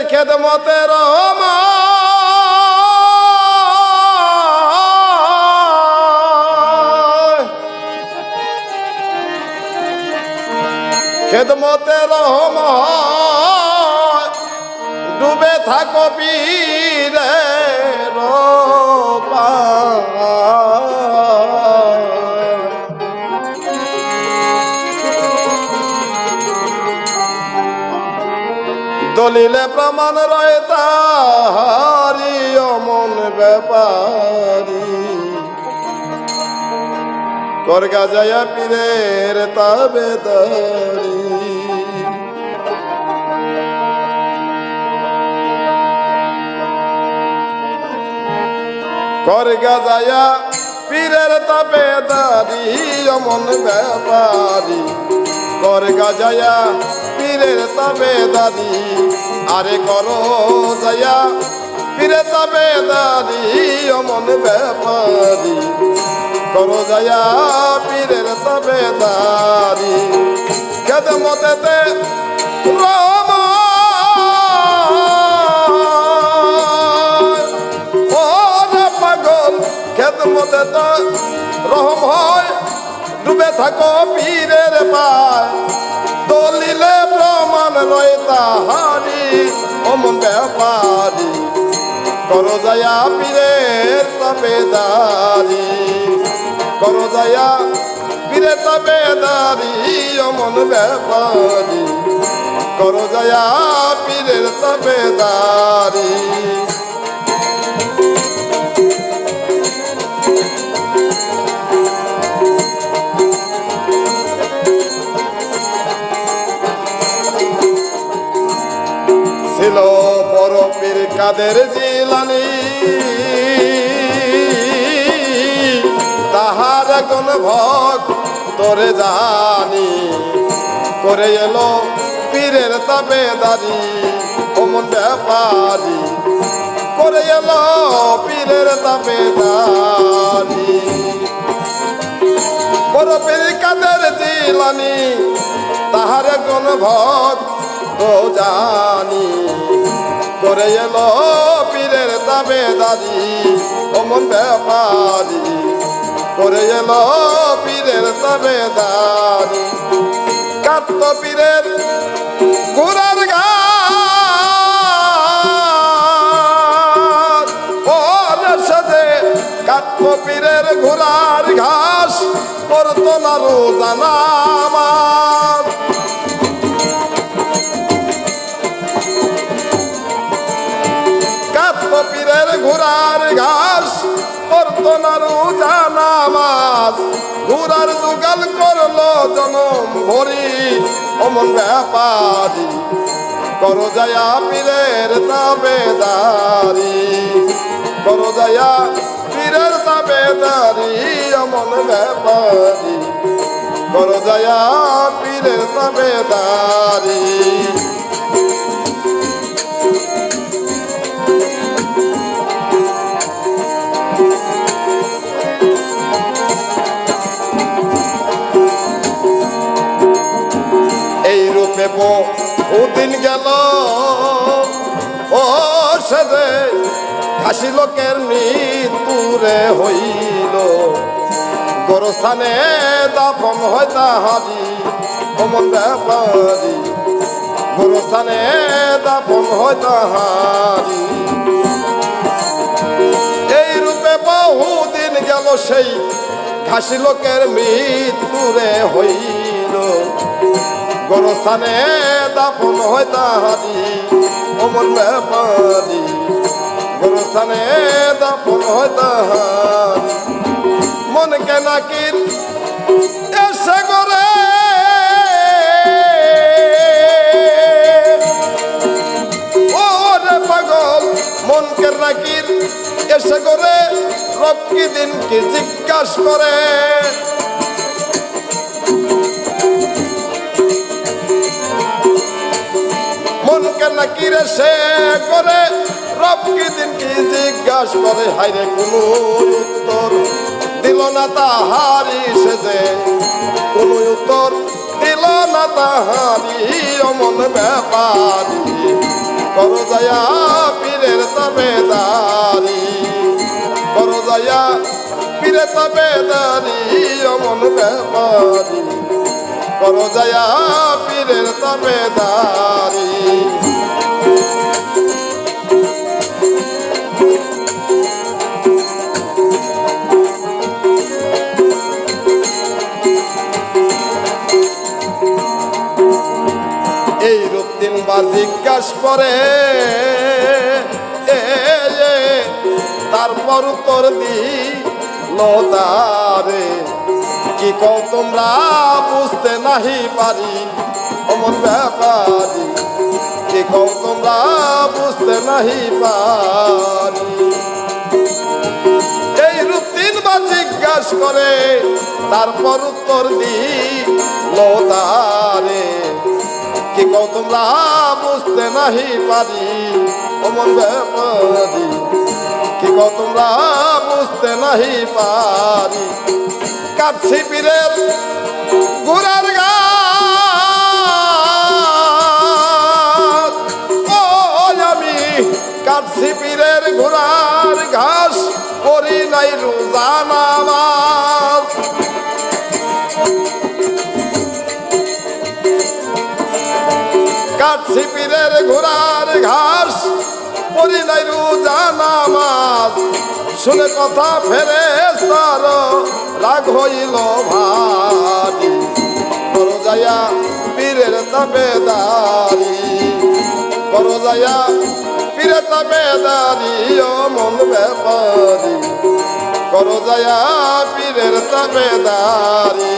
পীরের খেদমতে রহম ডুবে থাকো পীরে দলিলে প্রমাণ রয়ে তাহারি অমন ব্যাপারি। করগা যায় পীরের তবে দারি করগা যায় পীরের তবে দারি অমন ব্যাপারি। করগা যায় পীরের তবে দাদি। আরে করো দয়া পীরে তবে দাদি, অমন ব্যাপারি। করো দয়া পীরের তবে দাদি। খেদমতেতে রম ওরে পাগল খেদমতে তো রহম হয়। ডুবে থাকো পীরের পায়। দলিলে রয়ে তাহারি, অমন ব্যাপারি। করো দয়া পীরের তবেদারি করো দয়া পীরের তবেদারি অমন ব্যাপারি। করো দয়া পীরের তবেদারি ছিল বড় পীর কাদের জিলানি। তাহার কোন ভক তোরে জানি। করে এলো পীরের তবে দাদি অমন ব্যাপারি। করে এলো পীরের তবে দাদি বড় পীর কাদের জিলানি, তাহার কোন ভক তো জানি করে এলো পীরের তাবে দাদি অমন ব্যাপারি। করে এলো পীরের তাবে দাদি কাত্ত পীরের ঘোড়ার গা। পীরের ঘোড়ার ঘাস করতো না রোজানা আমার। ঘোড়ার ঘাস করতো না রোজা নামাজ। ঘোড়ার দুগাল করল জনম ভরি, অমন ব্যাপারি। করো যায়া পীরের তাবেদারি, করো যায়া পীরের তাবেদারি, অমন ব্যাপারি। করো যায়া পীরের তাবেদারি। এই রূপে বহুদিন গেল। ও সেদে হাসি লোকের মৃত্যুরে হইল। গোরস্থানে দাপন হয় তাহারি, অমন ব্যাপারি। গোরস্থানে দাপন হয় তাহারি। এই রূপে বহুদিন গেল সেই ঘাসি লোকের মৃত্যুরে হইল। গোরস্থানে দাপন হয় তাহারি অমন ব্যাপারি। গোরস্থানে দাপন হয় তাহারি। মনকে নাকির এসে নাকির এসে করে রবকি দিন কি জিজ্ঞাস করে? মনকে নাকিরে সে করে? রবকি দিন কি জিজ্ঞাস করে? হাইরে কোনো উত্তর দিল না তাহারি সে যে। কোনো উত্তর দিল না তাহারি অমন ব্যাপারি করো দয়া পীরের তবেদারি। করো দয়া পীরে তবেদারি অমন ব্যাপারি করো দয়া পীরের তবেদারি। এ, এ, তারপর দি লতারে কি কও তোমরা বুঝতে নাহি পারি অমন ব্যাপারি। কি কও তোমরা বুঝতে নাহি পারি। এই রূপ তিনবার জিজ্ঞাস করে তারপর উত্তর দি লোদারে কি কও তোমরা, বুঝতে নাহি পারি। অমন ব্যাপারি কি কও তোমরা, বুঝতে নাহি পারি। কাছি পীরের ঘোড়ার রোজানা মাছ শুনে কথা ফেরে তার রাগ হইল ভারি। যায়া পীরের তবেদারি করো যায়া পীরে তবেদারি ও মন ব্যাপারি। করো যায়া পীরের তবেদারি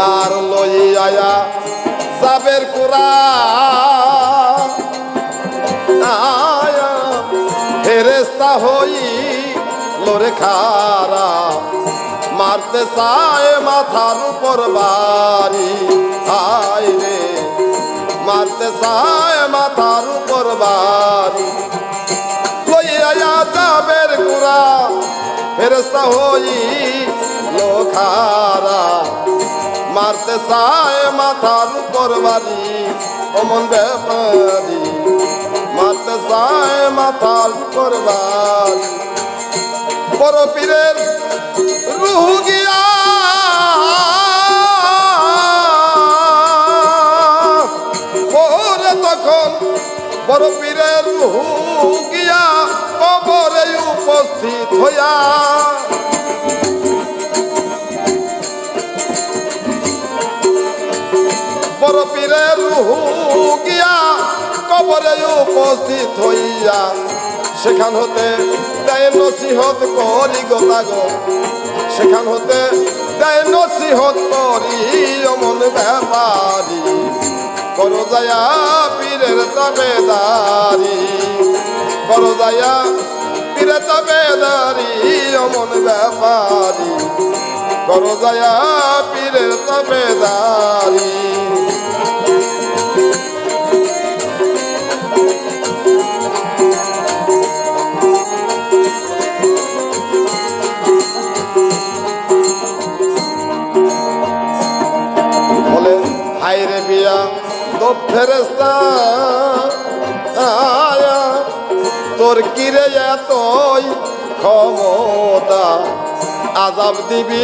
এবার লই আয়া সাবের কুরা ফেরেস্তা হই লোরে খারা। মারতে চায় মাথার উপর বাড়ি। হায় রে, মারতে চায় মাথার উপর বাড়ি। লইয়া যাবের কুরা ফেরস্তা হই লোখারা মারতে চায় মাথার উপর বাড়ি অমন ব্যাপারি, মারতে চায় মাথার উপর বাড়ি বড় পীরের রুহ গিয়া বড় পীরের রুহ গিয়া কবরে উপস্থিত হইয়া গিয়া কবরে উপস্থিত হইয়া, সেখান হতে দেয় নসিহত করি গোতাগো সেখান হতে দেয় নসিহত করি অমন ব্যাপারি। করো যায়া পীরের তবেদারি। করো যায়া পীরে তবেদারি অমন ব্যাপারি। করো যায়া পীরের তবেদারি। আজাব দিবি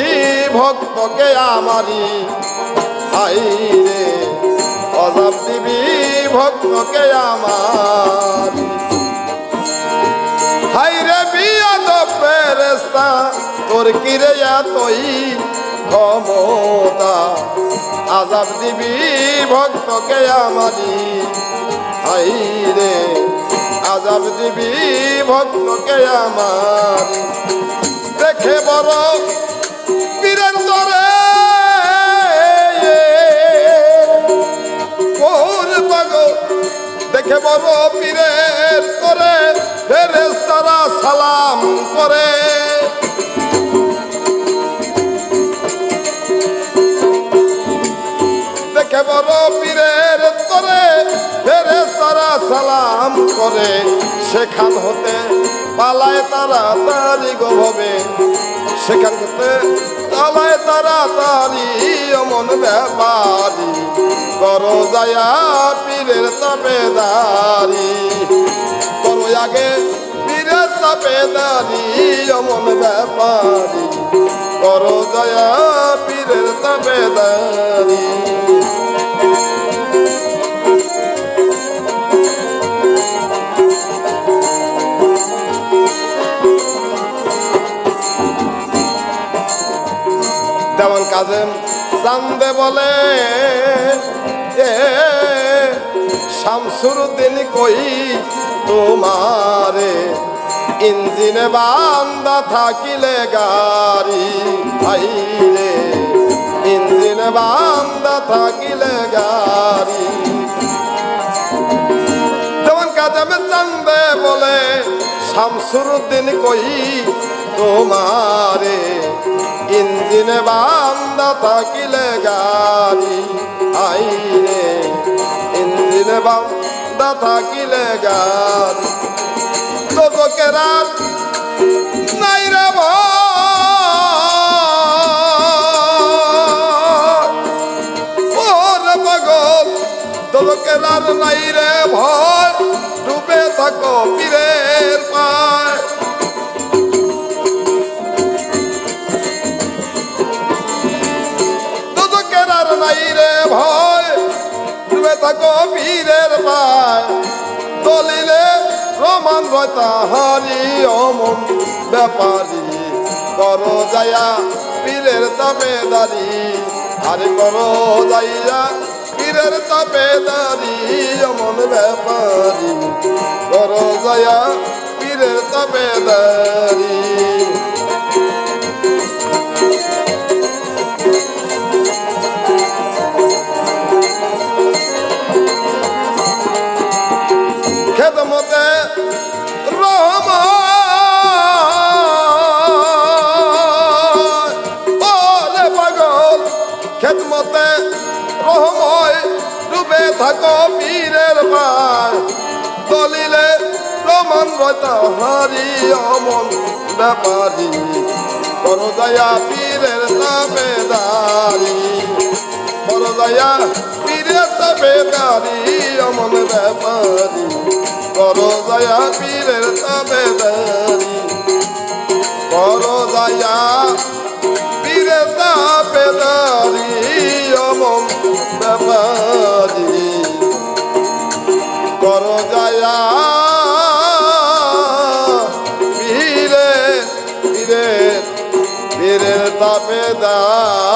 ভক্তকে আমারি হাইরে আজাব দিবি ভক্তকে আমারি হাইরে বিয়া তো ফেরেস্তা তোর কিরে এতই ক্ষমতা? আজাব দিবি ভক্তকে আমারি হাইরে আজাব দিবি ভক্তকে আমারি দেখে বড় পীরের তরে ওর পাগল? দেখে বড় পীরের করে ফেরেস্তারা সালাম করে। দেখে বড় পীরের করে ফেরেস্তারা সালাম করে। সেখান হতে পালায় তারা তারি গো ভবে। সেখান থেকে তালায় তারা তারি অমন ব্যাপারি। করো যায়া পীরের তবেদারি করো আগে পীরের তবেদারি অমন ব্যাপারি। করো দয়া পীরের তবেদারি চান্দে বলে এ শামসুরুদ্দিন কই তোমারে? ইঞ্জিনে বান্দা থাকিলে গাড়ি ভাই রে ইঞ্জিনে বান্দা থাকিলে গাড়ি। যেমন কাজামে চান্দে বলে শামসুরুদ্দিন কই তোমারে ইঞ্জিনে বান্দা থাকিলে গাড়ি আই রে ইঞ্জিনে বান্দা থাকিলে গাড়ি তোকে রাত নাই রে পাগল দলকের আর নাই রে ভয় ডুবে থাকো পীরের থাকো পীরের পায় দলিলে রমান রয় তাহারি অমন ব্যাপারী। করো যায়া পীরের তবেদারি আরে করো যাইয়া পীরের তবেদারি অমন ব্যাপারী। করো যায়া পীরের তবেদারি খেদমতে থাকো পীরের পায় দলিলে রমান রতা হারি অমন ব্যাপারী। করো দয়া পীরের তাবেদারি। করো দয়া পীরের তাবেদারি অমন ব্যাপারী। করো দয়া পীরের তাবেদারি। করো দয়া পীরের তাবেদারি অমন ব্যাপারী। করো বীরে বীরে পীরে তাপে তাবেদারি